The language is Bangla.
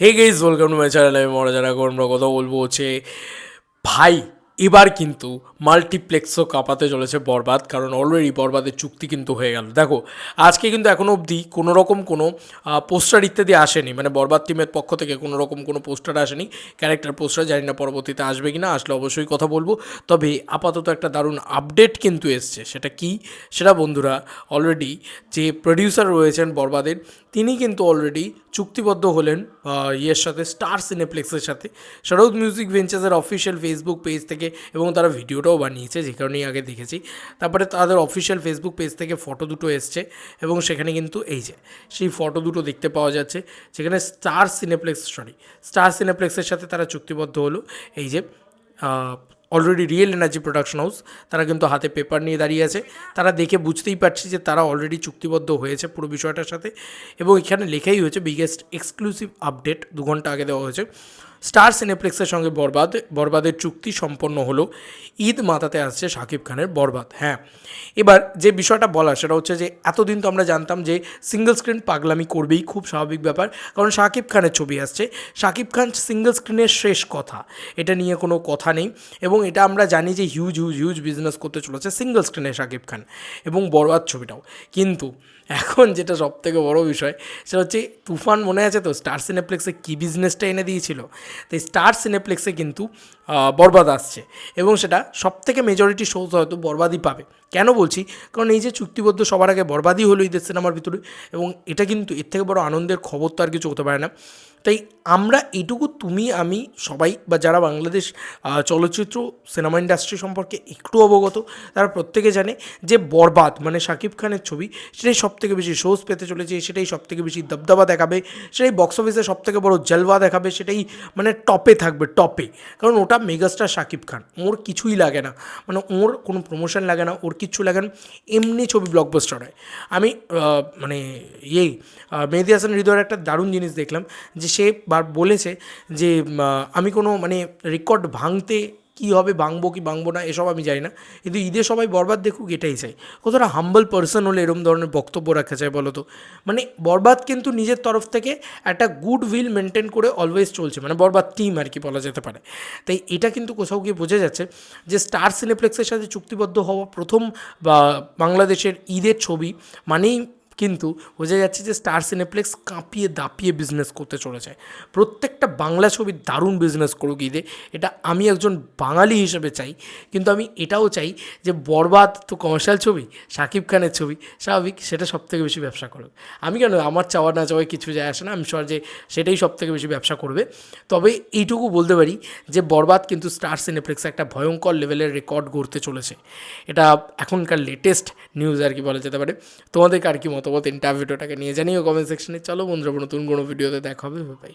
Hey guys welcome to my channel আমি মরা যারা আমরা কথা বলব হচ্ছে, ভাই, এবার কিন্তু মাল্টিপ্লেক্সও কাঁপাতে চলেছে বরবাদ, কারণ অলরেডি বরবাদের চুক্তি কিন্তু হয়ে গেল। দেখো, আজকে কিন্তু এখনও অবধি কোনো রকম কোনো পোস্টার ইত্যাদি আসেনি। মানে বরবাদ টিমের পক্ষ থেকে কোনো রকম কোনো পোস্টার আসেনি। ক্যারেক্টার পোস্টার জানি না পরবর্তীতে আসবে কি না আসলে অবশ্যই কথা বলব। তবে আপাতত একটা দারুণ আপডেট কিন্তু এসছে। সেটা কি? সেটা বন্ধুরা অলরেডি যে প্রডিউসার রয়েছেন বরবাদের, তিনি কিন্তু অলরেডি চুক্তিবদ্ধ হলেন ইয়ের সাথে স্টার সিনেপ্লেক্সের সাথে। শারদ মিউজিক ভেঞ্চার্সের অফিসিয়াল ফেসবুক পেজ থেকে এবং তারা ভিডিওটাও বানিয়েছে, যে কারণেই আগে দেখেছি। তারপরে তাদের অফিসিয়াল ফেসবুক পেজ থেকে ফটো দুটো এসছে এবং সেখানে কিন্তু এই যে, সেই ফটো দুটো দেখতে পাওয়া যাচ্ছে, যেখানে স্টার সিনেপ্লেক্স সরি স্টার সিনেপ্লেক্সের সাথে তারা চুক্তিবদ্ধ হলো। এই যে already real energy production house তারা কিন্তু হাতে পেপার নিয়ে দাঁড়িয়ে আছে। তারা দেখে বুঝতেই পারছে যে তারা অলরেডি চুক্তিবদ্ধ হয়েছে পুরো বিষয়টার সাথে। এবং এখানে লেখাই হয়েছে বিগেস্ট এক্সক্লুসিভ আপডেট দু ঘণ্টা আগে দেওয়া হয়েছে। স্টার সিনেপ্লেক্সের সঙ্গে বরবাদ, বরবাদের চুক্তি সম্পন্ন হলো। ঈদ মাতাতে আসছে শাকিব খানের বরবাদ হ্যাঁ। এবার যে বিষয়টা বলা সেটা হচ্ছে যে এতদিন তো আমরা জানতাম যে সিঙ্গেল স্ক্রিন পাগলামি করবেই, খুব স্বাভাবিক ব্যাপার। কারণ শাকিব খানের ছবি আসছে। শাকিব খান সিঙ্গেল স্ক্রিনের শেষ কথা, এটা নিয়ে কোনো কথা নেই। এবং এটা আমরা জানি যে হিউজ হিউজ হিউজ বিজনেস করতে চলেছে সিঙ্গেল স্ক্রিনে শাকিব খান এবং বরবাদ ছবিটাও। কিন্তু এখন যেটা সব থেকে বড় বিষয়, সেটা হচ্ছে তুফান মনে আছে তো? স্টার সিনেপ্লেক্সে কী বিজনেসটা এনে দিয়েছিল? তো এই স্টার সিনেপ্লেক্সে কিন্তু বরবাদ আসছে। এবং সেটা সবথেকে মেজরিটি শোজ হয়তো বরবাদই পাবে। কেন বলছি? কারণ এই যে চুক্তিবদ্ধ সবার আগে বরবাদই হলো ঈদের সিনেমার ভিতরে, এবং এটা কিন্তু এর থেকে বড় আনন্দের খবর তো আর কিছু হতে পারে না। তাই আমরা এটুকু তুমি আমি সবাই বা যারা বাংলাদেশ চলচ্চিত্র সিনেমা ইন্ডাস্ট্রি সম্পর্কে একটু অবগত তারা প্রত্যেকে জানে যে বরবাদ মানে শাকিব খানের ছবি সেটাই সব থেকে বেশি শোজ পেতে চলেছে সেটাই সব থেকে বেশি দবদবা দেখাবে সেটাই বক্স অফিসে সব থেকে বড় জলওয়া দেখাবে সেটাই মানে টপে থাকবে টপে কারণ ওটা মেগাস্টার শাকিব খান ওর কিছুই লাগে না। মানে ওর কোনো প্রমোশন লাগে না ওর কিচ্ছু লাগে না এমনি ছবি ব্লকবাস্টার হয়। আমি মানে আহ, মেহেদি হাসান হৃদয়ের একটা দারুণ জিনিস দেখলাম যে সে বার বলেছে যে আমি কোনো মানে রেকর্ড ভাঙতে কী হবে, ভাঙবো কি ভাঙবো না, এসব আমি জানি না। কিন্তু ঈদে সবাই বরবাদ দেখুক, এটাই চাই। কতটা হাম্বল পার্সন হলে এরকম ধরনের বক্তব্য রাখা যায় বলো তো? মানে বরবাদ কিন্তু নিজের তরফ থেকে একটা গুড উইল মেনটেন করে অলওয়েজ চলছে। মানে বরবাদ টিম আর কি বলা যেতে পারে। তাই এটা কিন্তু কোথাও গিয়ে বোঝা যাচ্ছে যে স্টার সিনেপ্লেক্সের সাথে চুক্তিবদ্ধ হওয়া প্রথম বাংলাদেশের ঈদের ছবি মানেই কিন্তু বোঝা যাচ্ছে যে স্টার সিনেপ্লেক্স কাঁপিয়ে দাপিয়ে বিজনেস করতে চলেছে। প্রত্যেকটা বাংলা ছবি দারুণ বিজনেস করুক ঈদে। এটা আমি একজন বাঙালি হিসেবে চাই। কিন্তু আমি এটাও চাই যে বরবাদ তো কমার্শিয়াল ছবি শাকিব খানের ছবি, স্বাভাবিক সেটা সব থেকে বেশি ব্যবসা করুক আমি কেন আমার চাওয়া না চাওয়ায় কিছু যায় আসে না? আমি সর যে সেটাই সব থেকে বেশি ব্যবসা করবে। তবে এইটুকু বলতে পারি যে বরবাদ কিন্তু স্টার সিনেপ্লেক্সে একটা ভয়ঙ্কর লেভেলের রেকর্ড গড়তে চলেছে। এটা এখনকার লেটেস্ট নিউজ আর কি বলা যেতে পারে। তোমাদের আর কি মতামত ইন্টারভিউটাকে নিয়ে জানিও কমেন্ট সেকশনে চলো বন্ধুরা নতুন কোনো ভিডিওতে দেখা হবে বাই